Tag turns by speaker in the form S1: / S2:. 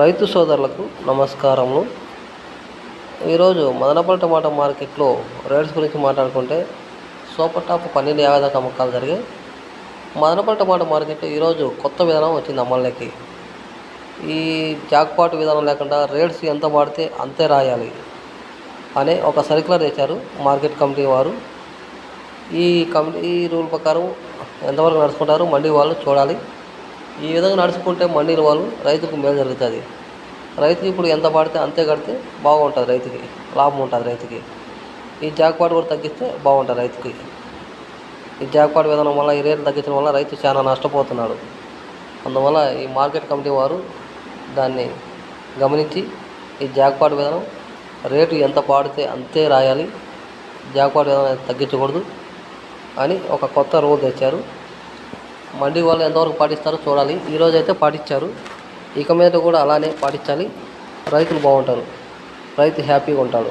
S1: రైతు సోదరులకు నమస్కారములు. ఈరోజు మదనపల్లి టమాటా మార్కెట్లో రేట్స్ గురించి మాట్లాడుకుంటే సూపర్ టాప్ పన్నెండు యాభై దాకా అమ్మకాలు జరిగాయి. మదనపల్లి టమాటా మార్కెట్లో ఈరోజు కొత్త విధానం వచ్చింది అమల్లోకి. ఈ జాక్పాట్ విధానం లేకుండా రేట్స్ ఎంత పడితే అంతే రాయాలి అనే ఒక సర్క్యులర్ తెచ్చారు మార్కెట్ కమిటీ వారు. ఈ కమిటీ ఈ రూల్ ప్రకారం ఎంతవరకు నడుచుకుంటారు మళ్ళీ వాళ్ళు చూడాలి. ఈ విధంగా నడుచుకుంటే మండీల వాళ్ళు రైతుకు మేలు జరుగుతుంది. రైతుకి ఇప్పుడు ఎంత పడితే అంతే కడితే బాగుంటుంది రైతుకి లాభం ఉంటుంది రైతుకి. ఈ జాక్పాట్ కూడా తగ్గిస్తే బాగుంటుంది రైతుకి. ఈ జాక్పాట్ విధానం వల్ల ఈ రేట్లు తగ్గించడం వల్ల రైతు చాలా నష్టపోతున్నాడు. అందువల్ల ఈ మార్కెట్ కమిటీ వారు దాన్ని గమనించి ఈ జాక్పాట్ విధానం రేటు ఎంత పాడితే అంతే రాయాలి. జాక్పాట్ విధానం తగ్గించకూడదు అని ఒక కొత్త రూల్ తెచ్చారు. మండి వాళ్ళు ఎంతవరకు పాటిస్తారో చూడాలి. ఈరోజు అయితే పాటించారు ఇక మీద కూడా అలానే పాటించాలి. రైతులు బాగుంటారు. రైతు హ్యాపీగా ఉంటాడు.